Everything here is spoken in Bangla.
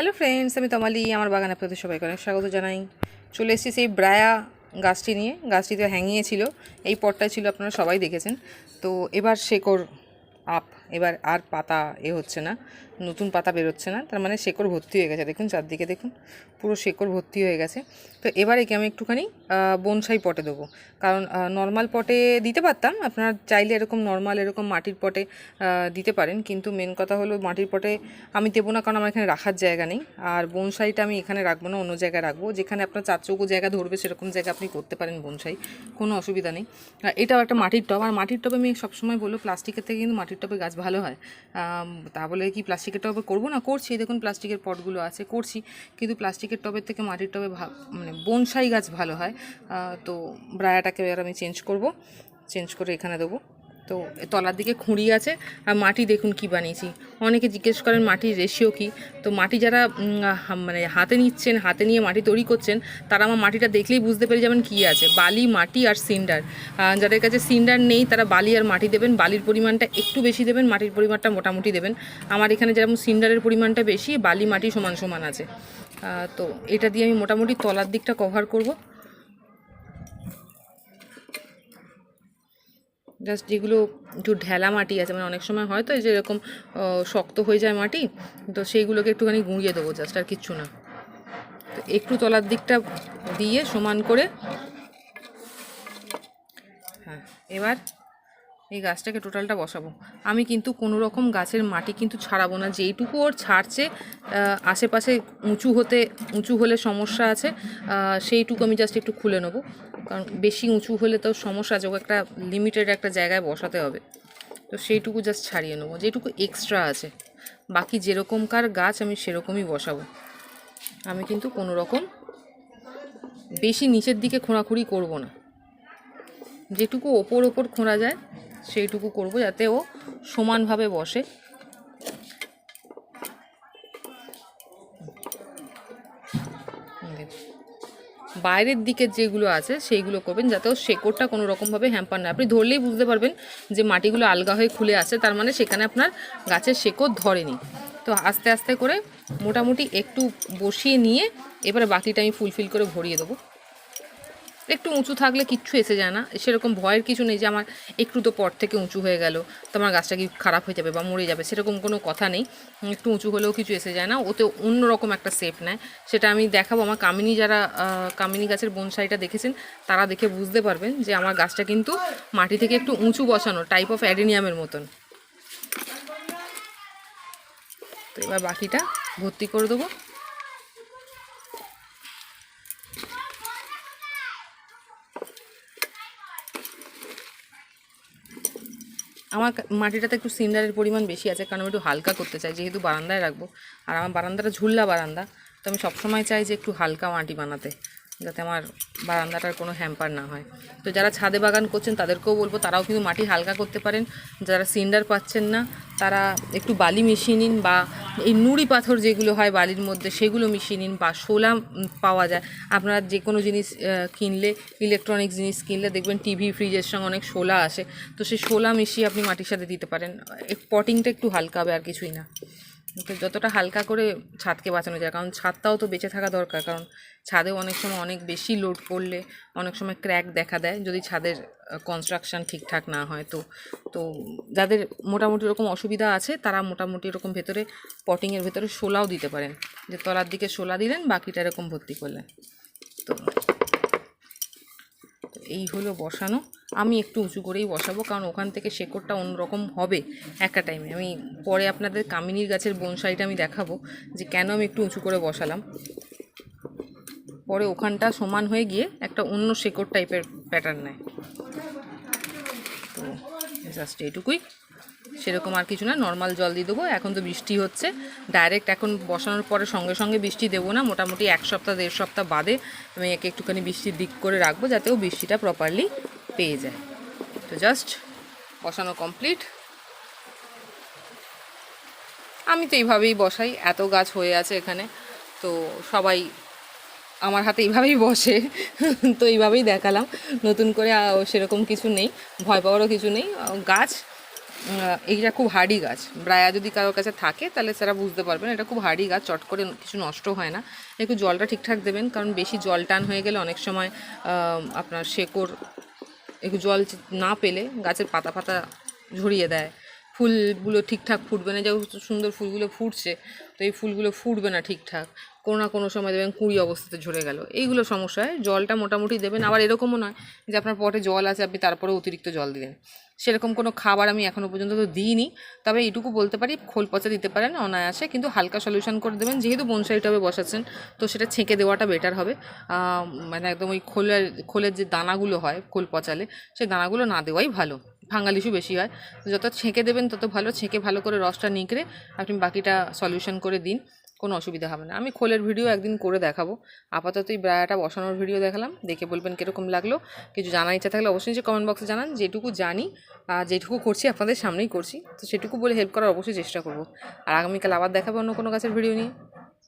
হ্যালো ফ্রেন্ডস আমি তমালি, আমার বাগানে আপনাদের সবাইকে অনেক স্বাগত জানাই। চলে এসেছি সেই ব্রায়া গাছটি নিয়ে। গাছটি তো হ্যাঙিয়েছিল এই পটটা ছিল, আপনারা সবাই দেখেছেন। তো এবার শেকড় আপ, এবার আর পাতা এ হচ্ছে না, নতুন পাতা বেরোচ্ছে না, তার মানে শেকড় ভর্তি হয়ে গেছে, দেখুন চারদিকে দেখুন, পুরো শেকড় ভর্তি হয়ে গেছে। তো এবার একে আমি একটুখানি বনসাই পটে দেবো, কারণ নর্মাল পটে দিতে পারতাম, আপনারা চাইলে এরকম নর্মাল এরকম মাটির পটে দিতে পারেন, কিন্তু মেন কথা হলো মাটির পটে আমি দেবো না, কারণ আমার এখানে রাখার জায়গা নেই, আর বনসাইটা আমি এখানে রাখব না, অন্য জায়গায় রাখব, যেখানে আপনার চার চৌকো জায়গা ধরবে, সেরকম জায়গা আপনি করতে পারেন বনসাই, কোনো অসুবিধা নেই। এটাও একটা মাটির টব, আর মাটির টবে আমি সবসময় বলব, প্লাস্টিকের থেকে কিন্তু টবে গাছ ভালো হয়। তা বলে কি প্লাস্টিকের টবে করব না? করছি, দেখুন প্লাস্টিকের পটগুলো আছে, করছি। কিন্তু প্লাস্টিকের টবের থেকে মাটির টবে মানে বনসাই গাছ ভালো হয়। তো ব্রায়াটাকে এবার আমি চেঞ্জ করব। চেঞ্জ করে এখানে দেবো। তো তলার দিকে খুঁড়ি আছে, আর মাটি দেখুন কি বানিয়েছি। অনেকে জিজ্ঞেস করেন, মাটির রেশিও কি? তো মাটি যারা মানে হাতে নিচ্ছেন, হাতে নিয়ে মাটি তৈরি করছেন, তারা আমার মাটিটা দেখলেই বুঝতে পেরে যাবেন কী আছে। বালি, মাটি আর সিন্ডার। যাদের কাছে সিন্ডার নেই, তারা বালি আর মাটি দেবেন। বালির পরিমাণটা একটু বেশি দেবেন, মাটির পরিমাণটা মোটামুটি দেবেন। আমার এখানে যেরকম সিন্ডারের পরিমাণটা বেশি, বালি, মাটি সমান সমান আছে। তো এটা দিয়ে আমি মোটামুটি তলার দিকটা কভার করব। জাস্ট যেগুলো একটু ঢেলা মাটি আছে মানে অনেক সময় হয় তো এই যে এরকম শক্ত হয়ে যায় মাটি, তো সেইগুলোকে একটুখানি গুঁড়িয়ে দেবো জাস্ট আর কিচ্ছু না। তো একটু তলার দিকটা দিয়ে সমান করে হ্যাঁ এবার এই গাছটাকে টোটালটা বসাবো। আমি কিন্তু কোনো রকম গাছের মাটি কিন্তু ছাড়াবো না, যেইটুকু ওর ছাড়ছে আশেপাশে উঁচু হতে, উঁচু হলে সমস্যা আছে সেইটুকু আমি জাস্ট একটু খুলে নেব। কারণ বেশি উঁচু হলে তো সমস্যা আছে একটা লিমিটেড একটা জায়গায় বসাতে হবে। তো সেইটুকু জাস্ট ছাড়িয়ে নেব, যেটুকু এক্সট্রা আছে। বাকি যেরকমকার গাছ আমি সেরকমই বসাবো। আমি কিন্তু কোনো রকম বেশি নিচের দিকে খোঁড়াখুঁড়ি করব না। যেটুকু ওপর ওপর খোঁড়া যায়, সেইটুকু করব যাতে ও সমানভাবে বসে। বাইরের দিকে যেগুলো আছে, সেইগুলো করবেন যাতে শেকড়টা কোনো রকমভাবে হ্যাম্পার না আপনি ধরলেই বুঝতে পারবেন যে মাটিগুলো আলগা হয়ে খুলে আছে, তার মানে সেখানে আপনার গাছের শেকড় ধরেনি। তো আস্তে আস্তে করে মোটামুটি একটু বসিয়ে নিয়ে এবারে বাকিটা আমি ফুলফিল করে ভরিয়ে দেবো। একটু উঁচু থাকলে কিচ্ছু এসে যায় না। সেরকম ভয়ের কিছু নেই যে আমার একটু তো পর থেকে উঁচু হয়ে গেল, তো আমার গাছটা কি খারাপ হয়ে যাবে বা মরে যাবে, সেরকম কোনো কথা নেই। একটু উঁচু হলেও কিছু এসে যায় না, ওতে অন্যরকম একটা শেপ নেয়। সেটা আমি দেখাবো। আমার কামিনী যারা কামিনী গাছের বনসাইটা দেখেছেন, তারা দেখে বুঝতে পারবেন যে আমার গাছটা কিন্তু মাটি থেকে একটু উঁচু বসানো টাইপ অফ অ্যাডেনিয়ামের মতন। তো এবার বাকিটা ভর্তি করে দেবো। আমার মাটিটাতে একটু সিন্ডারের পরিমাণ বেশি আছে, কারণ আমি একটু হালকা করতে চাই, যেহেতু বারান্দায় রাখব। আর আমার বারান্দাটা ঝুল্লা বারান্দা, তো আমি সবসময় চাই যে একটু হালকা মাটি বানাতে। যাতে আমার বারান্দাটার কোনো হ্যাম্পার না হয়। তো যারা ছাদে বাগান করছেন তাদেরকেও বলব, তারাও কিন্তু মাটি হালকা করতে পারেন। যারা সিন্ডার পাচ্ছেন না, তারা একটু বালি মিশিয়ে নিন বা এই নুড়ি পাথর যেগুলো হয় বালির মধ্যে, সেগুলো মিশিয়ে নিন বা শোলা পাওয়া যায়। আপনারা যে কোনো জিনিস কিনলে ইলেকট্রনিক্স জিনিস কিনলে দেখবেন টিভি ফ্রিজের সঙ্গে অনেক শোলা আসে। তো সেই শোলা মিশিয়ে আপনি মাটির সাথে দিতে পারেন। পটিংটা একটু হালকা হবে আর কিছুই না। যতটা হালকা করে ছাদকে বাঁচানো যায়, কারণ ছাদটাও তো বেঁচে থাকা দরকার, কারণ ছাদেও অনেক সময় অনেক বেশি লোড পড়লে অনেক সময় ক্র্যাক দেখা দেয়, যদি ছাদের কনস্ট্রাকশন ঠিকঠাক না হয় তো। তো যাদের মোটামুটি এরকম অসুবিধা আছে, তারা মোটামুটি এরকম ভেতরে পটিংয়ের ভেতরে শোলাও দিতে পারেন। যে তলার দিকে শোলা দিলেন, বাকিটা এরকম ভর্তি করলেন। তো তো এই হলো বসানো। আমি একটু উঁচু করেই বসাবো, কারণ ওখান থেকে শেকড়টা অন্যরকম হবে একটা টাইমে আমি পরে আপনাদের কামিনীর গাছের বনসাইটা আমি দেখাবো যে কেন আমি একটু উঁচু করে বসালাম। পরে ওখানটা সমান হয়ে গিয়ে একটা অন্য শেকড় টাইপের প্যাটার্ন নেয়। তো জাস্ট এইটুকুই। সেরকম আর কিছু না নর্মাল জল দিয়ে দেবো। এখন তো বৃষ্টি হচ্ছে। ডাইরেক্ট এখন বসানোর পরে সঙ্গে সঙ্গে বৃষ্টি দেবো না। মোটামুটি এক সপ্তাহ, দেড় সপ্তাহ বাদে আমি একে একটুখানি বৃষ্টির দিক করে রাখব যাতে ও বৃষ্টিটা প্রপারলি পেয়ে যায়। তো জাস্ট বসানো কমপ্লিট আমি তো এইভাবেই বসাই। এত গাছ হয়ে আছে এখানে। তো সবাই আমার হাতে এইভাবেই বসে। তো এইভাবেই দেখালাম। নতুন করে সেরকম কিছু নেই। ভয় পাওয়ারও কিছু নেই। গাছ এইটা খুব হার্ডি গাছ। ব্রায়া যদি কারোর কাছে থাকে, তাহলে সেটা বুঝতে পারবেন, এটা খুব হার্ডি গাছ, চট করে কিছু নষ্ট হয় না। একটু জলটা ঠিকঠাক দেবেন, কারণ বেশি জল টান হয়ে গেলে অনেক সময় আপনার শেকড় একটু জল না পেলে গাছের পাতা পাতা ঝরিয়ে দেয়। ফুলগুলো ঠিকঠাক ফুটবে না যেহেতু সুন্দর ফুলগুলো ফুটছে, তো এই ফুলগুলো ফুটবে না ঠিকঠাক। কোনো না কোনো সময় দেবেন কুড়ি অবস্থাতে ঝরে গেল। এইগুলো সমস্যা হয় জলটা মোটামুটি দেবেন। আবার এরকমও নয় যে আপনার পটে জল আছে, আপনি তারপরে অতিরিক্ত জল দিলেন। সেরকম কোনো খাবার আমি এখনও পর্যন্ত তো দিইনি, তবে এইটুকু বলতে পারি, খোল পচা দিতে পারেন অনায়াসে, কিন্তু হালকা সলিউশন করে দেবেন। যেহেতু বনসাই টবে বসাচ্ছেন, তো সেটা ছেঁকে দেওয়াটা বেটার হবে। মানে একদম ওই খোলের খোলের যে দানাগুলো হয় খোল পচালে, সেই দানাগুলো না দেওয়াই ভালো। ভাঙালিশু বেশি হয়। যত ছেঁকে দেবেন, তত ভালো। ছেঁকে ভালো করে রসটা নিকড়ে আপনি বাকিটা সলিউশন করে দিন। কোনো অসুবিধা হবে না। আমি খোলের ভিডিও একদিন করে দেখাবো। আপাতত এই ব্রায়াটা বসানোর ভিডিও দেখালাম। দেখে বলবেন কীরকম লাগল। কিছু জানার ইচ্ছা থাকলে অবশ্যই যে কমেন্ট বক্সে জানান। যেটুকু জানি আর যেটুকু করছি আপনাদের সামনেই করছি। তো সেটুকু বলে হেল্প করার অবশ্যই চেষ্টা করব। আর আগামীকাল আবার দেখাবো অন্য কোনো গাছের ভিডিও নিয়ে।